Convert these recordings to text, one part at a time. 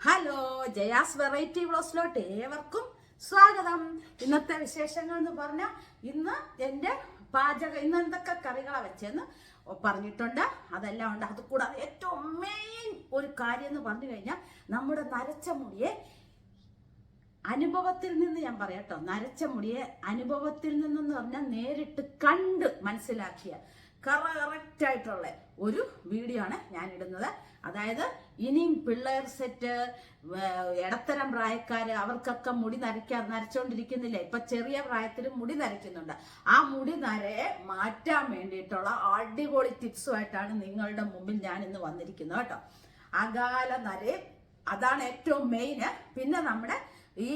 Hello Jaya's variety വ്ളോസിലോട്ട് ഏവർക്കും സ്വാഗതം. ഇന്നത്തെ വിശേഷങ്ങൾ എന്ന് പറഞ്ഞാൽ ഇന്ന് എന്റെ പാചക ഇന്ന് എന്തൊക്കെ കറികളാണ് വെച്ചെന്ന് പറഞ്ഞിട്ടുണ്ട്. അതെല്ലാം ഉണ്ട്. അത് കൂടാതെ ഏറ്റവും മെയിൻ ഒരു കാര്യം എന്ന് പറഞ്ഞു കഴിഞ്ഞാൽ നമ്മുടെ നരച്ച മുടിയെ അനുഭവത്തിൽ നിന്ന് ഞാൻ പറയട്ടോ നരച്ച മുടിയെ അനുഭവത്തിൽ നിന്നെന്ന് പറഞ്ഞാൽ നേരിട്ട് കണ്ട് മനസ്സിലാക്കിയ കറക്റ്റ് ആയിട്ടുള്ള ഒരു വീഡിയോ ആണ് ഞാൻ ഇടുന്നത് അതായത് ഇനിയും പിള്ളേർ സെറ്റ് ഇടത്തരം പ്രായക്കാര് അവർക്കൊക്കെ മുടി നരയ്ക്കാൻ നരച്ചുകൊണ്ടിരിക്കുന്നില്ല ഇപ്പൊ ചെറിയ പ്രായത്തിലും മുടി നരയ്ക്കുന്നുണ്ട്. ആ മുടി നരയെ മാറ്റാൻ വേണ്ടിയിട്ടുള്ള അടിപൊളി ടിപ്സുമായിട്ടാണ് നിങ്ങളുടെ മുമ്പിൽ ഞാൻ ഇന്ന് വന്നിരിക്കുന്നത് കേട്ടോ. അകാല നരയെ അതാണ് ഏറ്റവും മെയിന് പിന്നെ നമ്മുടെ ഈ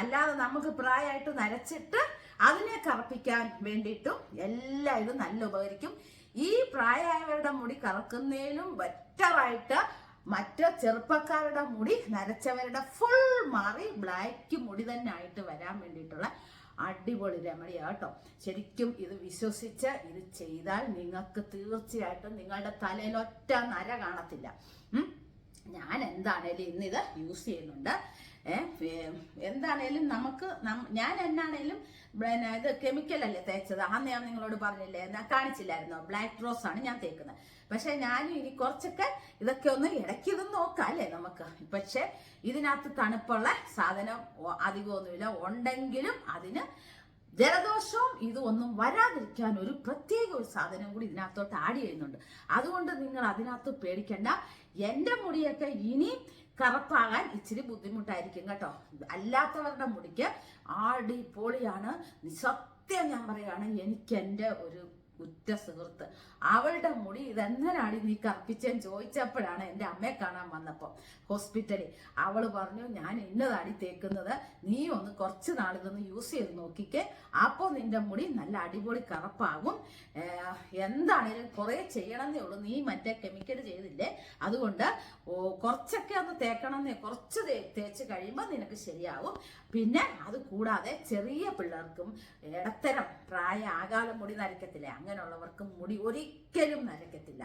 അല്ലാതെ നമുക്ക് പ്രായമായിട്ട് നരച്ചിട്ട് അതിനെ കറപ്പിക്കാൻ വേണ്ടിയിട്ടും എല്ലാം ഇത് നല്ല ഉപകരിക്കും. ഈ പ്രായമായവരുടെ മുടി കറക്കുന്നതിനും ബെറ്ററായിട്ട് മറ്റ് ചെറുപ്പക്കാരുടെ മുടി നരച്ചവരുടെ ഫുൾ മാറി ബ്ലാക്ക് മുടി തന്നെ ആയിട്ട് വരാൻ വേണ്ടിയിട്ടുള്ള അടിപൊളി രമണിയാണ് കേട്ടോ. ശരിക്കും ഇത് വിശ്വസിച്ച് ഇത് ചെയ്താൽ നിങ്ങൾക്ക് തീർച്ചയായിട്ടും നിങ്ങളുടെ തലയിൽ ഒറ്റ നര കാണത്തില്ല. ഞാൻ എന്താണേലും ഇന്നിത് യൂസ് ചെയ്യുന്നുണ്ട്. എന്താണേലും നമുക്ക് ഞാൻ എന്നാണേലും പിന്നെ ഇത് കെമിക്കൽ അല്ലേ തേച്ചത്? അന്ന് ഞാൻ നിങ്ങളോട് പറഞ്ഞില്ലേ കാണിച്ചില്ലായിരുന്നോ? ബ്ലാക്ക് റോസ് ആണ് ഞാൻ തേക്കുന്നത്. പക്ഷെ ഞാനും ഇനി കുറച്ചൊക്കെ ഇതൊക്കെ ഒന്ന് ഇടയ്ക്ക് ഇതൊന്ന് നോക്കാം അല്ലേ നമുക്ക്? പക്ഷെ ഇതിനകത്ത് തണുപ്പുള്ള സാധനം അധികമൊന്നുമില്ല. ഉണ്ടെങ്കിലും അതിന് ജലദോഷവും ഇത് ഒന്നും വരാതിരിക്കാൻ ഒരു പ്രത്യേക ഒരു സാധനം കൂടി ഇതിനകത്തോട്ട് ആഡ് ചെയ്യുന്നുണ്ട്. അതുകൊണ്ട് നിങ്ങൾ അതിനകത്ത് പേടിക്കേണ്ട. എന്റെ മുടിയൊക്കെ ഇനി കറുപ്പാകാൻ ഇച്ചിരി ബുദ്ധിമുട്ടായിരിക്കും കേട്ടോ. അല്ലാത്തവരുടെ മുടിക്ക് അടിപൊളിയാണ് സത്യം ഞാൻ പറയുകയാണ് എനിക്ക് എന്റെ ഒരു ഉറ്റ സുഹൃത്ത്. അവളുടെ മുടി ഇതെങ്ങനാണ് നീ കർപ്പിച്ചെന്ന് ചോദിച്ചപ്പോഴാണ് എന്റെ അമ്മയെ കാണാൻ വന്നപ്പോൾ. ഹോസ്പിറ്റലിൽ അവൾ പറഞ്ഞു ഞാൻ ഇന്നതാണ് തേക്കുന്നത്. നീ ഒന്ന് കുറച്ച് നാൾ ഇതൊന്ന് യൂസ് ചെയ്ത് നോക്കിക്കേ. അപ്പോൾ നിന്റെ മുടി നല്ല അടിപൊളി കറുപ്പാകും. എന്താണേലും കുറേ ചെയ്യണമെന്നേ ഉള്ളൂ. നീ മറ്റേ കെമിക്കൽ ചെയ്തില്ലേ? അതുകൊണ്ട് കുറച്ചൊക്കെ ഒന്ന് തേക്കണമെന്നേ കുറച്ച് തേച്ച് കഴിയുമ്പോൾ നിനക്ക് ശരിയാവും പിന്നെ അത് കൂടാതെ ചെറിയ പിള്ളേർക്കും ഇടത്തരം പ്രായ ആകാല മുടി നരയ്ക്കത്തില്ലേ? അങ്ങനെയുള്ളവർക്കും മുടി ഒരിക്കലും നരക്കത്തില്ല.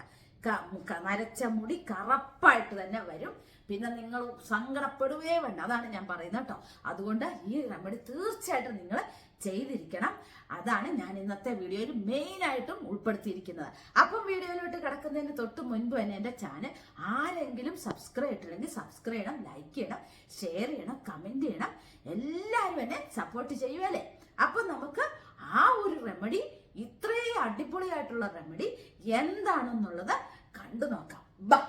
നരച്ച മുടി കറപ്പായിട്ട് തന്നെ വരും. പിന്നെ നിങ്ങൾ സങ്കടപ്പെടുകയേ വേണ്ട. അതാണ് ഞാൻ പറയുന്നത് കേട്ടോ. അതുകൊണ്ട് ഈ റെമഡി തീർച്ചയായിട്ടും നിങ്ങൾ ചെയ്തിരിക്കണം. അതാണ് ഞാൻ ഇന്നത്തെ വീഡിയോയിൽ മെയിൻ ആയിട്ടും ഉൾപ്പെടുത്തിയിരിക്കുന്നത്. അപ്പം വീഡിയോയിലോട്ട് കിടക്കുന്നതിന് തൊട്ട് മുൻപ് തന്നെ എന്റെ ചാനൽ ആരെങ്കിലും സബ്സ്ക്രൈബ് ചെയ്തിട്ടില്ലെങ്കിൽ സബ്സ്ക്രൈബ് ചെയ്യണം ലൈക്ക് ചെയ്യണം ഷെയർ ചെയ്യണം കമന്റ് ചെയ്യണം. എല്ലാവരും എന്നെ സപ്പോർട്ട് ചെയ്യുമല്ലേ അപ്പം നമുക്ക് ആ ഒരു റെമഡി ഇത്രയും അടിപൊളിയായിട്ടുള്ള റെമഡി എന്താണെന്നുള്ളത് കണ്ടു നോക്കാം. ബാ.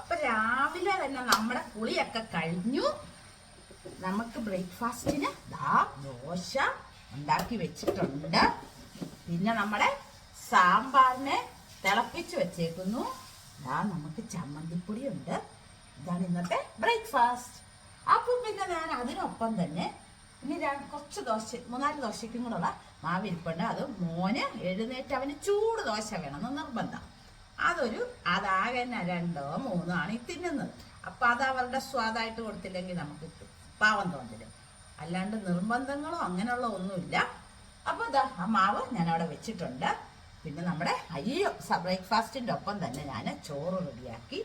അപ്പൊ രാവിലെ തന്നെ നമ്മുടെ പുളിയൊക്കെ കഴിഞ്ഞു. നമുക്ക് ബ്രേക്ക്ഫാസ്റ്റിന് ദാ ദോശ ഉണ്ടാക്കി വെച്ചിട്ടുണ്ട്. പിന്നെ നമ്മുടെ സാമ്പാറിനെ തിളപ്പിച്ച് വെച്ചേക്കുന്നു. ദാ നമുക്ക് ചമ്മന്തിപ്പൊടിയുണ്ട്. ഇതാണ് ഇന്നത്തെ ബ്രേക്ക്ഫാസ്റ്റ്. അപ്പം പിന്നെ ഞാൻ അതിനൊപ്പം തന്നെ ഇനി കുറച്ച് ദോശ മൂന്നാൽ ദോശയ്ക്കും കൂടെയുള്ള മാവിരിപ്പുണ്ട് അത് മോന് എഴുന്നേറ്റ് അവന് ചൂട് ദോശ വേണമെന്ന് നിർബന്ധം. അതൊരു അതാകെ തന്നെ രണ്ടോ മൂന്നോ ആണ് ഈ തിന്നുന്നത്. അപ്പം അത് അവരുടെ സ്വാദായിട്ട് കൊടുത്തില്ലെങ്കിൽ നമുക്ക് പാവം തോന്നില്ല അല്ലാണ്ട് നിർബന്ധങ്ങളോ അങ്ങനെയുള്ള ഒന്നുമില്ല. അപ്പോൾ ഇതാ ആ മാവ് ഞാൻ അവിടെ വെച്ചിട്ടുണ്ട്. പിന്നെ നമ്മുടെ അയ്യോ ബ്രേക്ക്ഫാസ്റ്റിന്റെ ഒപ്പം തന്നെ ഞാൻ ചോറ് റെഡിയാക്കി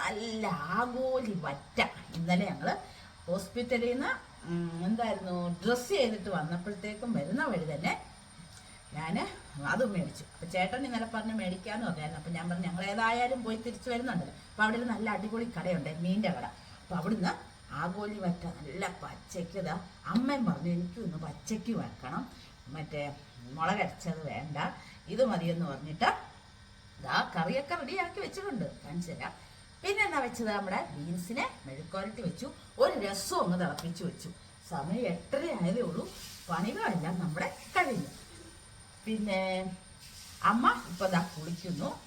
നല്ല ആഗോലി വറ്റ ഇന്നലെ ഞങ്ങൾ ഹോസ്പിറ്റലിൽ നിന്ന് എന്തായിരുന്നു ഡ്രസ്സ് ചെയ്തിട്ട് വന്നപ്പോഴത്തേക്കും വരുന്ന വഴി തന്നെ ഞാൻ അത് മേടിച്ചു. അപ്പം ചേട്ടൻ ഇന്നലെ പറഞ്ഞ് മേടിക്കാന്ന് പറഞ്ഞായിരുന്നു. അപ്പം ഞാൻ പറഞ്ഞു ഞങ്ങൾ ഏതായാലും പോയി തിരിച്ചു വരുന്നുണ്ടല്ലോ. അപ്പോൾ അവിടെ ഒരു നല്ല അടിപൊളി കടയുണ്ട് മീന്റെ കട. അപ്പോൾ അവിടുന്ന് ആഗോലി വറ്റ നല്ല പച്ചയ്ക്ക് ഇതാ. അമ്മയും പറഞ്ഞു എനിക്ക് ഒന്ന് പച്ചയ്ക്ക് വെക്കണം. മറ്റേ മുളകരച്ചത് വേണ്ട. ഇത് മതിയെന്ന് പറഞ്ഞിട്ട് ഇതാ കറിയൊക്കെ റെഡിയാക്കി വെച്ചിട്ടുണ്ട്. കാണിച്ചു തരാം. പിന്നെ എന്നാ വെച്ചത്? നമ്മുടെ ബീൻസിനെ മെഴുക്കുരട്ടി വെച്ചു. ഒരു രസം ഒന്ന് തിളപ്പിച്ചു വെച്ചു. സമയം എട്ടര ആയതേ ഉള്ളൂ. പണികളെല്ലാം നമ്മുടെ കഴിഞ്ഞു. പിന്നെ അമ്മ ഇപ്പൊ ദാ കുളിക്കുന്നു.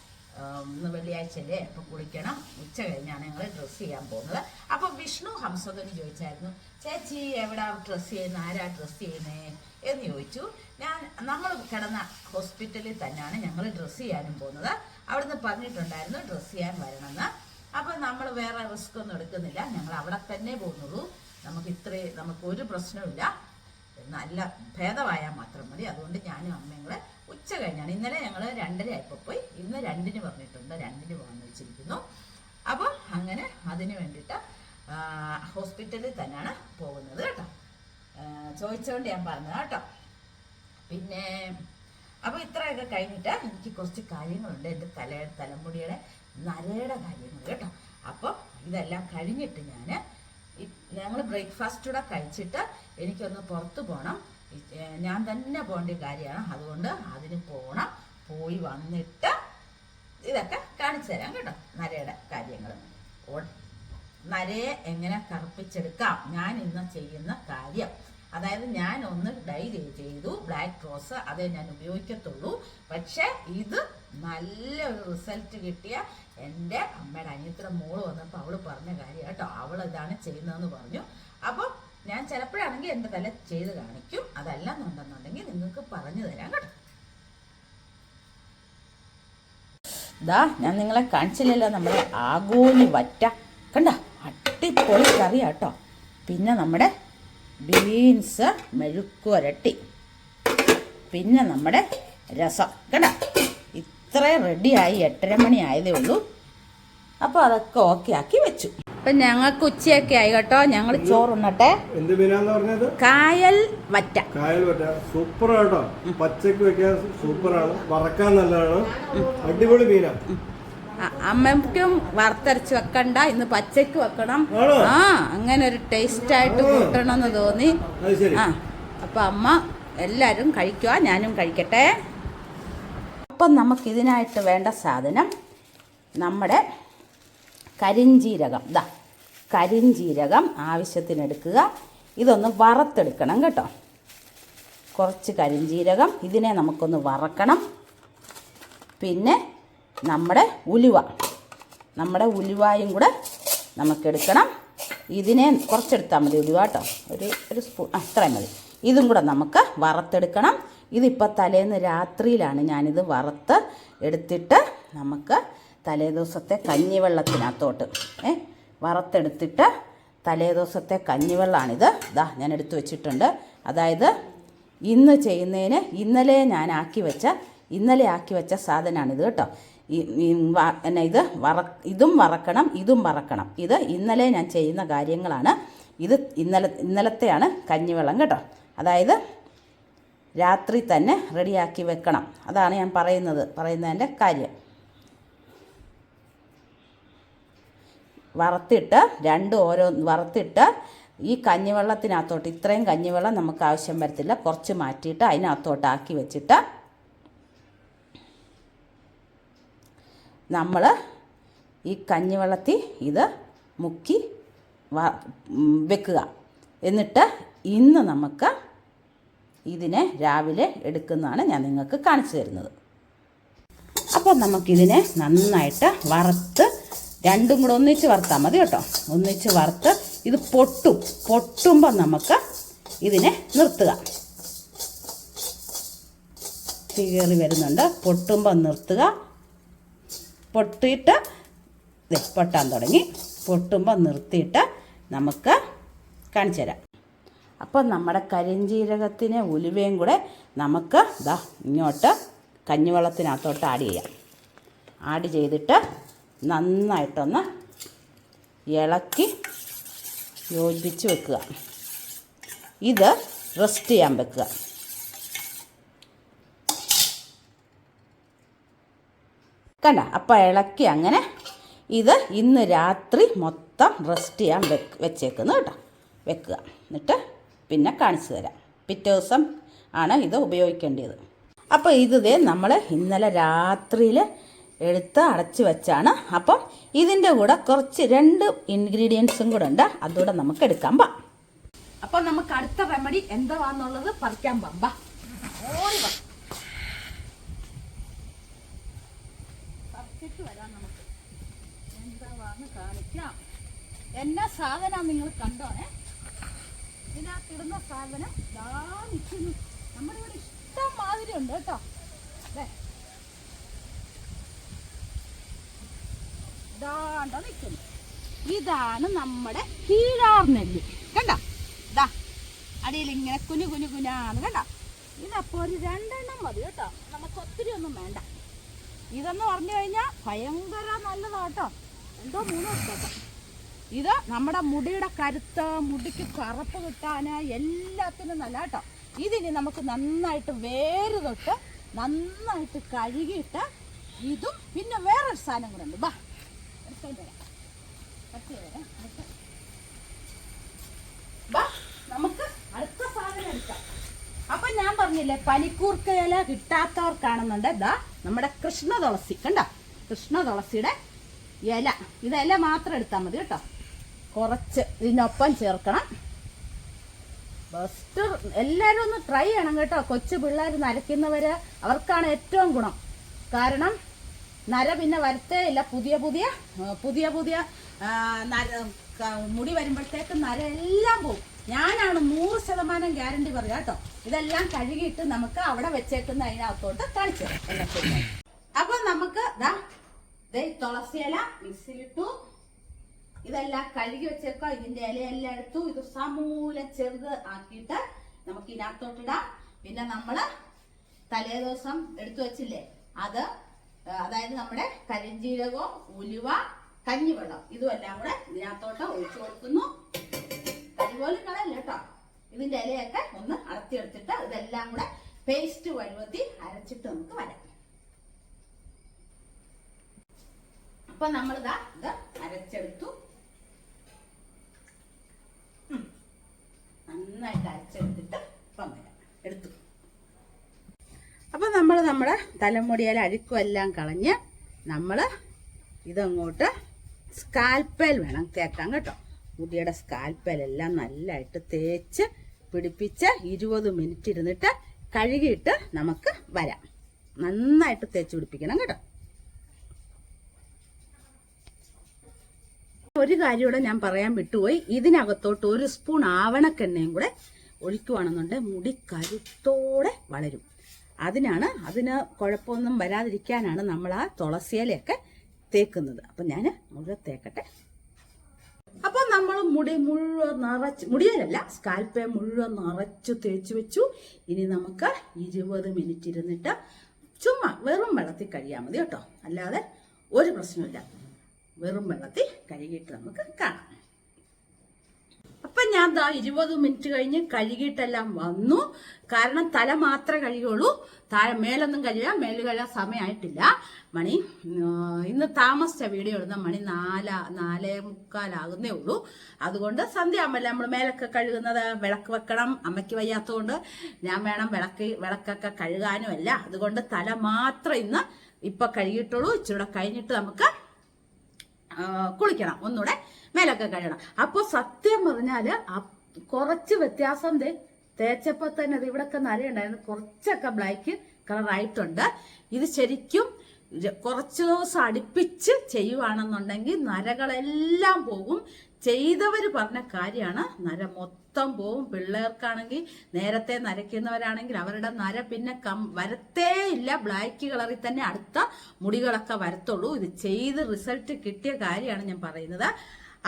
ഇന്ന് വെള്ളിയാഴ്ചയല്ലേ ഇപ്പൊ കുളിക്കണം. ഉച്ച കഴിഞ്ഞാണ് ഞങ്ങൾ ഡ്രസ്സ് ചെയ്യാൻ പോകുന്നത്. അപ്പൊ വിഷ്ണു ഹംസധന് ചോദിച്ചായിരുന്നു ചേച്ചി എവിടാ ഡ്രസ്സ് ചെയ്യുന്ന? ആരാ ഡ്രസ്സ് ചെയ്യുന്നേ? എന്ന് ചോദിച്ചു. ഞാൻ നമ്മൾ കിടന്ന ഹോസ്പിറ്റലിൽ തന്നെയാണ് ഞങ്ങൾ ഡ്രസ്സ് ചെയ്യാനും പോകുന്നത്. അവിടുന്ന് പറഞ്ഞിട്ടുണ്ടായിരുന്നു ഡ്രസ്സ് ചെയ്യാൻ വരണമെന്ന്. അപ്പൊ നമ്മൾ വേറെ റിസ്ക് ഒന്നും എടുക്കുന്നില്ല. ഞങ്ങൾ അവിടെ തന്നെ പോകുന്നുള്ളൂ. നമുക്ക് ഇത്രേ നമുക്ക് ഒരു പ്രശ്നമില്ല നല്ല ഭേദമായാൽ മാത്രം മതി. അതുകൊണ്ട് ഞാനും അമ്മയും ഉച്ച കഴിഞ്ഞാണ്. ഇന്നലെ ഞങ്ങൾ രണ്ടര ആയപ്പോൾ പോയി. ഇന്ന് രണ്ടിന് പറഞ്ഞിട്ടുണ്ട്. രണ്ടിന് പോകാൻ വെച്ചിരിക്കുന്നു. അപ്പോൾ അങ്ങനെ അതിന് വേണ്ടിയിട്ട് ഹോസ്പിറ്റലിൽ തന്നെയാണ് പോകുന്നത് കേട്ടോ. ചോദിച്ചുകൊണ്ട് ഞാൻ പറഞ്ഞത് കേട്ടോ. പിന്നെ അപ്പോൾ ഇത്രയൊക്കെ കഴിഞ്ഞിട്ട് എനിക്ക് കുറച്ച് കാര്യങ്ങളുണ്ട്. എന്റെ തല തലമുടിയുടെ നരയുടെ കാര്യങ്ങൾ കേട്ടോ. അപ്പോൾ ഇതെല്ലാം കഴിഞ്ഞിട്ട് ഞാൻ ഞങ്ങൾ ബ്രേക്ക്ഫാസ്റ്റ് കൂടെ കഴിച്ചിട്ട് എനിക്കൊന്ന് പുറത്തു പോകണം ഞാൻ തന്നെ പോകേണ്ട കാര്യമാണ്. അതുകൊണ്ട് അതിന് പോകണം പോയി വന്നിട്ട് ഇതൊക്കെ കാണിച്ചു തരാം കേട്ടോ നരയുടെ കാര്യങ്ങൾ. നരയെ എങ്ങനെ കറുപ്പിച്ചെടുക്കാം? ഞാൻ ഇന്ന് ചെയ്യുന്ന കാര്യം. അതായത് ഞാൻ ഒന്ന് ഡൈ ചെയ്തു ബ്ലാക്ക് റോസ് അതേ ഞാൻ ഉപയോഗിക്കത്തുള്ളൂ. പക്ഷെ ഇത് നല്ല ഒരു റിസൾട്ട് കിട്ടിയ എന്റെ അമ്മയുടെ അനിയത്തിയുടെ മോൾ വന്നപ്പോൾ അവൾ പറഞ്ഞ കാര്യം കേട്ടോ. അവൾ ഇതാണ് ചെയ്യുന്നതെന്ന് പറഞ്ഞു. അപ്പം ഞാൻ ചിലപ്പോഴാണെങ്കിൽ എന്റെ തല ചെയ്ത് കാണിക്കും. അതല്ല എന്നുണ്ടെന്നുണ്ടെങ്കിൽ നിങ്ങൾക്ക് പറഞ്ഞു തരാം കേട്ടോ. ദാ ഞാൻ നിങ്ങളെ കാണിച്ചില്ലല്ലോ. നമ്മുടെ ആഗോലി വറ്റ. കണ്ട? അടിപൊളി കറിയാ കേട്ടോ. പിന്നെ നമ്മുടെ ബീൻസ് മെഴുക്കുരട്ടി പിന്നെ നമ്മുടെ രസം. കണ്ട ഇത്രയും റെഡിയായി എട്ടര മണി ആയതേ ഉള്ളൂ. അപ്പോൾ അതൊക്കെ ഓക്കെ ആക്കി വെച്ചു. അപ്പം ഞങ്ങൾക്ക് ഉച്ചയൊക്കെ ആയി കേട്ടോ. ഞങ്ങൾ ചോറുണ്ണട്ടെ. എന്ത് മീനാന്ന് പറഞ്ഞത്? കായൽ വറ്റ. കായൽ വറ്റ. സൂപ്പർ കേട്ടോ. പച്ചക്ക് വെക്കാൻ സൂപ്പറാണ്. വറക്കാൻ നല്ലതാണ്. അടിപൊളി മീനാ ആ, അമ്മയ്ക്കും വറുത്തരച്ച് വെക്കണ്ട. ഇന്ന് പച്ചയ്ക്ക് വെക്കണം. ആ അങ്ങനെ ഒരു ടേസ്റ്റ് ആയിട്ട് കൂട്ടണം എന്ന് തോന്നി. ആ അപ്പൊ അമ്മ എല്ലാരും കഴിക്കുക ഞാനും കഴിക്കട്ടെ. അപ്പം നമുക്കിതിനായിട്ട് വേണ്ട സാധനം നമ്മുടെ കരിഞ്ജീരകം ദാ കരിഞ്ജീരകം ആവശ്യത്തിന് എടുക്കുക ഇതൊന്ന് വറുത്തെടുക്കണം കേട്ടോ. കുറച്ച് കരിഞ്ജീരകം ഇതിനെ നമുക്കൊന്ന് വറക്കണം. പിന്നെ നമ്മുടെ ഉലുവ. നമ്മുടെ ഉലുവായും കൂടെ നമുക്കെടുക്കണം ഇതിനെ കുറച്ചെടുത്താൽ മതി ഉലുവ കേട്ടോ. ഒരു ഒരു സ്പൂൺ അത്രയും മതി. ഇതും കൂടെ നമുക്ക് വറുത്തെടുക്കണം. ഇതിപ്പോൾ തലേന്ന് രാത്രിയിലാണ് ഞാനിത് വറുത്ത് എടുത്തിട്ട് നമുക്ക് തലേദിവസത്തെ കഞ്ഞിവെള്ളത്തിനകത്തോട്ട് ഏ വറുത്തെടുത്തിട്ട് തലേദിവസത്തെ കഞ്ഞിവെള്ളമാണിത് ഇതാ ഞാൻ എടുത്തു വെച്ചിട്ടുണ്ട്. അതായത് ഇന്ന് ചെയ്യുന്നതിന് ഇന്നലെ ഞാൻ ആക്കി വെച്ച ഇന്നലെ ആക്കി വെച്ച സാധനമാണിത് കേട്ടോ. പിന്നെ ഇത്? വറ ഇതും വറക്കണം ഇതും വറക്കണം. ഇത് ഇന്നലെ ഞാൻ ചെയ്യുന്ന കാര്യങ്ങളാണ്. ഇത് ഇന്നലെ ഇന്നലത്തെയാണ് കഞ്ഞിവെള്ളം കേട്ടോ. അതായത് രാത്രി തന്നെ റെഡിയാക്കി വെക്കണം. അതാണ് ഞാൻ പറയുന്നത് പറയുന്നതിന്റെ കാര്യം. വറുത്തിട്ട് രണ്ട് ഓരോ വറുത്തിട്ട് ഈ കഞ്ഞിവെള്ളത്തിനകത്തോട്ട് ഇത്രയും കഞ്ഞിവെള്ളം നമുക്ക് ആവശ്യം വരത്തില്ല. കുറച്ച് മാറ്റിയിട്ട് അതിനകത്തോട്ട് ആക്കി വെച്ചിട്ട് നമ്മൾ ഈ കഞ്ഞിവെള്ളത്തിൽ ഇത് മുക്കി വെക്കുക. എന്നിട്ട് ഇന്ന് നമുക്ക് ഇതിനെ രാവിലെ എടുക്കുന്നതാണ് ഞാൻ നിങ്ങൾക്ക് കാണിച്ചു തരുന്നത്. അപ്പോൾ നമുക്കിതിനെ നന്നായിട്ട് വറുത്ത് രണ്ടും കൂടെ ഒന്നിച്ച് വറുത്താൽ മതി കേട്ടോ. ഒന്നിച്ച് വറുത്ത് ഇത് പൊട്ടും. പൊട്ടുമ്പോൾ നമുക്ക് ഇതിനെ നിർത്തുക. തീ കയറി വരുന്നുണ്ട്. പൊട്ടുമ്പോൾ നിർത്തുക. പൊട്ടിയിട്ട് പൊട്ടാൻ തുടങ്ങി. പൊട്ടുമ്പോൾ നിർത്തിയിട്ട് നമുക്ക് കാണിച്ചു തരാം. അപ്പം നമ്മുടെ കരിഞ്ജീരകത്തിന് ഉലുവയും കൂടെ നമുക്ക് ഇതാ ഇങ്ങോട്ട് കഞ്ഞിവെള്ളത്തിനകത്തോട്ട് ആഡ് ചെയ്യാം. ആഡ് ചെയ്തിട്ട് നന്നായിട്ടൊന്ന് ഇളക്കി യോജിപ്പിച്ച് വെക്കുക. ഇത് റെസ്റ്റ് ചെയ്യാൻ വെക്കുക. കണ്ട അപ്പം ഇളക്കി അങ്ങനെ ഇത് ഇന്ന് രാത്രി മൊത്തം റെസ്റ്റ് ചെയ്യാൻ വെക്ക് വെച്ചേക്കുന്നു കേട്ടോ. വെക്കുക. എന്നിട്ട് പിന്നെ കാണിച്ചു തരാം. പിറ്റേ ദിവസം ആണ് ഇത് ഉപയോഗിക്കേണ്ടത് അപ്പോൾ ഇത് നമ്മൾ ഇന്നലെ രാത്രിയിൽ എടുത്ത് അടച്ചു വെച്ചാണ്. അപ്പം ഇതിന്റെ കൂടെ കുറച്ച് രണ്ട് ഇൻഗ്രീഡിയൻസും കൂടെ ഉണ്ട്. അതുകൂടെ നമുക്ക് എടുക്കാൻ പാം അപ്പോൾ നമുക്ക് അടുത്ത റെമഡി എന്താണെന്നുള്ളത് പറിക്കാൻ പാമ്പാ ഓരോ വാ പറിച്ചിട്ട് വരാം നമുക്ക് കാണിക്കാം. എന്നാ സാധനം നിങ്ങൾ കണ്ടോണേ ഇതിനകത്തിടുന്ന സാധനം ദാ നിൽക്കുന്നു നമ്മുടെ ഇവിടെ ഇഷ്ടം മാതിരി ഉണ്ട് കേട്ടോ. അല്ലേ ഇതാണ്ടോ നിൽക്കുന്നു ഇതാണ് നമ്മുടെ കീഴാർ നെല്ല്. കണ്ട? ഇതാ അടിയിൽ ഇങ്ങനെ കുനു കുനു കുനാന്ന് കണ്ട? ഇതപ്പോ ഒരു രണ്ടെണ്ണം മതി കേട്ടോ. നമുക്ക് ഒത്തിരി ഒന്നും വേണ്ട. ഇതെന്ന് പറഞ്ഞു കഴിഞ്ഞാൽ ഭയങ്കര നല്ലതാട്ടോ എന്തോ മൂന്നോ എടുത്തേക്കാം ഇത് നമ്മുടെ മുടിയുടെ കരുത്ത് മുടിക്ക് കറുപ്പ് കിട്ടാൻ എല്ലാത്തിനും നല്ല കേട്ടോ. ഇതിനി നമുക്ക് നന്നായിട്ട് വേര് തൊട്ട് നന്നായിട്ട് കഴുകിയിട്ട് ഇതും പിന്നെ വേറൊരു സാധനം കൂടെ ഉണ്ട്. ബാ നമുക്ക് അടുത്ത സാധനം എടുക്കാം. അപ്പൊ ഞാൻ പറഞ്ഞില്ലേ പനിക്കൂർക്ക ഇല കിട്ടാത്തവർക്കാണെന്നുണ്ട്. ദാ നമ്മുടെ കൃഷ്ണ തുളസി. കണ്ടോ? കൃഷ്ണ തുളസിയുടെ ഇല. ഇതില മാത്രം എടുത്താൽ മതി കേട്ടോ. കുറച്ച് ഇതിനൊപ്പം ചേർക്കണം. ബെസ്റ്റ് എല്ലാവരും ഒന്ന് ട്രൈ ചെയ്യണം കേട്ടോ. കൊച്ചു പിള്ളേർ നരയ്ക്കുന്നവര് അവർക്കാണ് ഏറ്റവും ഗുണം. കാരണം നര പിന്നെ വരത്തേ ഇല്ല. പുതിയ പുതിയ പുതിയ പുതിയ നര മുടി വരുമ്പോഴത്തേക്ക് നര എല്ലാം പോകും ഞാനാണ് നൂറ് ശതമാനം ഗ്യാരണ്ടി പറയുക കേട്ടോ. ഇതെല്ലാം കഴുകിയിട്ട് നമുക്ക് അവിടെ വെച്ചേക്കുന്ന അതിനകത്തോട്ട് എല്ലാം അപ്പൊ നമുക്ക് ദേ തുളസി ഇല മിക്സിയിലിട്ടു ഇതെല്ലാം കഴുകി വെച്ചേക്കോ ഇതിന്റെ ഇലയെല്ലാം എടുത്തു. ഇത് സമൂലം ചെറുത് ആക്കിയിട്ട് നമുക്ക് ഇതിനകത്തോട്ടിടാം പിന്നെ നമ്മൾ തലേ ദിവസം എടുത്തു വെച്ചില്ലേ അത് അതായത് നമ്മുടെ കരിഞ്ജീരകവും ഉലുവ കഞ്ഞിവെള്ളം ഇതും എല്ലാം കൂടെ ഇതിനകത്തോട്ട് ഒഴിച്ചു കൊടുക്കുന്നു. കരിപോലും കളയല്ല കേട്ടോ. ഇതിന്റെ ഇലയൊക്കെ ഒന്ന് അടത്തിയെടുത്തിട്ട് ഇതെല്ലാം കൂടെ പേസ്റ്റ് വഴുവത്തി അരച്ചിട്ട് നമുക്ക് വരാം അപ്പൊ നമ്മളിതാ ഇത് അരച്ചെടുത്തു. നന്നായിട്ട് അരച്ചെടുത്തിട്ട് ഇപ്പം വരാം. എടുത്തു. അപ്പൊ നമ്മൾ നമ്മുടെ തലമുടിയിലെ അഴുക്കും എല്ലാം കളഞ്ഞ് നമ്മൾ ഇതങ്ങോട്ട് സ്കാൽപ്പേൽ വേണം തേക്കാൻ കേട്ടോ. മുടിയുടെ സ്കാൽപ്പേലെല്ലാം നല്ലതായിട്ട് തേച്ച് പിടിപ്പിച്ച് ഇരുപത് മിനിറ്റ് ഇരുന്നിട്ട് കഴുകിയിട്ട് നമുക്ക് വരാം. നന്നായിട്ട് തേച്ച് പിടിപ്പിക്കണം കേട്ടോ. ഒരു കാര്യം കൂടെ ഞാൻ പറയാൻ വിട്ടുപോയി. ഇതിനകത്തോട്ട് ഒരു സ്പൂൺ ആവണക്കെണ്ണയും കൂടെ ഒഴിക്കുവാണെന്നുണ്ടെങ്കിൽ മുടി കരുത്തോടെ വളരും. അതിനാണ് അതിന് കുഴപ്പമൊന്നും വരാതിരിക്കാനാണ് നമ്മൾ ആ തുളസിയിലൊക്കെ തേക്കുന്നത്. അപ്പം ഞാൻ മുഴുവൻ തേക്കട്ടെ. അപ്പൊ നമ്മൾ മുടി മുഴുവൻ നിറച്ച് മുടിയല്ല സ്കാൽപ്പെ മുഴുവൻ നിറച്ച് തേച്ച് വെച്ചു. ഇനി നമുക്ക് ഇരുപത് മിനിറ്റ് ഇരുന്നിട്ട് ചുമ്മാ വെറും വെള്ളത്തിൽ കഴിയാൽ മതി കേട്ടോ. അല്ലാതെ ഒരു പ്രശ്നമില്ല വെറും വെള്ളത്തിൽ കഴുകിയിട്ട് നമുക്ക് കാണാം. അപ്പൊ ഞാൻ ദാ ഇരുപത് മിനിറ്റ് കഴിഞ്ഞ് കഴുകിയിട്ടെല്ലാം വന്നു. കാരണം തല മാത്രമേ കഴുകുള്ളൂ താഴെ മേലൊന്നും കഴുകാം മേൽ കഴുകാൻ സമയമായിട്ടില്ല. മണി ഇന്ന് താമസിച്ച വീഡിയോ ഇടുന്ന മണി നാല നാലേ മുക്കാലാകുന്നേ ഉള്ളൂ. അതുകൊണ്ട് സന്ധ്യ ആകുമ്പോൾ നമ്മൾ മേലൊക്കെ കഴുകുന്നത്? വിളക്ക് വെക്കണം. അമ്മയ്ക്ക് വയ്യാത്തതുകൊണ്ട് ഞാൻ വേണം വിളക്ക് വിളക്കൊക്കെ കഴുകാനും അല്ല അതുകൊണ്ട് തല മാത്രം ഇന്ന് ഇപ്പൊ കഴുകിയിട്ടുള്ളൂ. ഇച്ചിരി കഴിഞ്ഞിട്ട് നമുക്ക് കുളിക്കണം. ഒന്നുകൂടെ മേലൊക്കെ കഴുകണം. അപ്പോൾ സത്യം പറഞ്ഞാൽ കുറച്ച് വ്യത്യാസം തേച്ചപ്പോൾ തന്നെ അത് ഇവിടൊക്കെ നരയുണ്ടായിരുന്നു കുറച്ചൊക്കെ ബ്ലാക്ക് കളറായിട്ടുണ്ട്. ഇത് ശരിക്കും കുറച്ച് ദിവസം അടുപ്പിച്ച് ചെയ്യുവാണെന്നുണ്ടെങ്കിൽ നരകളെല്ലാം പോകും. ചെയ്തവർ പറഞ്ഞ കാര്യമാണ് നര മൊത്തം പോവും. പിള്ളേർക്കാണെങ്കിൽ നേരത്തെ നരയ്ക്കുന്നവരാണെങ്കിൽ അവരുടെ നര പിന്നെ കം വരത്തേ ഇല്ല ബ്ലാക്ക് കളറിൽ തന്നെ അടുത്ത മുടികളൊക്കെ വരത്തുള്ളൂ. ഇത് ചെയ്ത് റിസൾട്ട് കിട്ടിയ കാര്യമാണ് ഞാൻ പറയുന്നത്.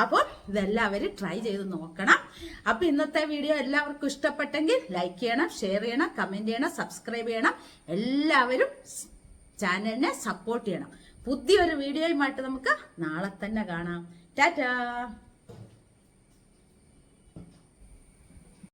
അപ്പോൾ ഇതെല്ലാവരും ട്രൈ ചെയ്ത് നോക്കണം. അപ്പോൾ ഇന്നത്തെ വീഡിയോ എല്ലാവർക്കും ഇഷ്ടപ്പെട്ടെങ്കിൽ ലൈക്ക് ചെയ്യണം ഷെയർ ചെയ്യണം കമന്റ് ചെയ്യണം സബ്സ്ക്രൈബ് ചെയ്യണം. എല്ലാവരും ചാനലിനെ സപ്പോർട്ട് ചെയ്യണം. പുതിയൊരു വീഡിയോയുമായിട്ട് നമുക്ക് നാളെ തന്നെ കാണാം. ടാറ്റാ!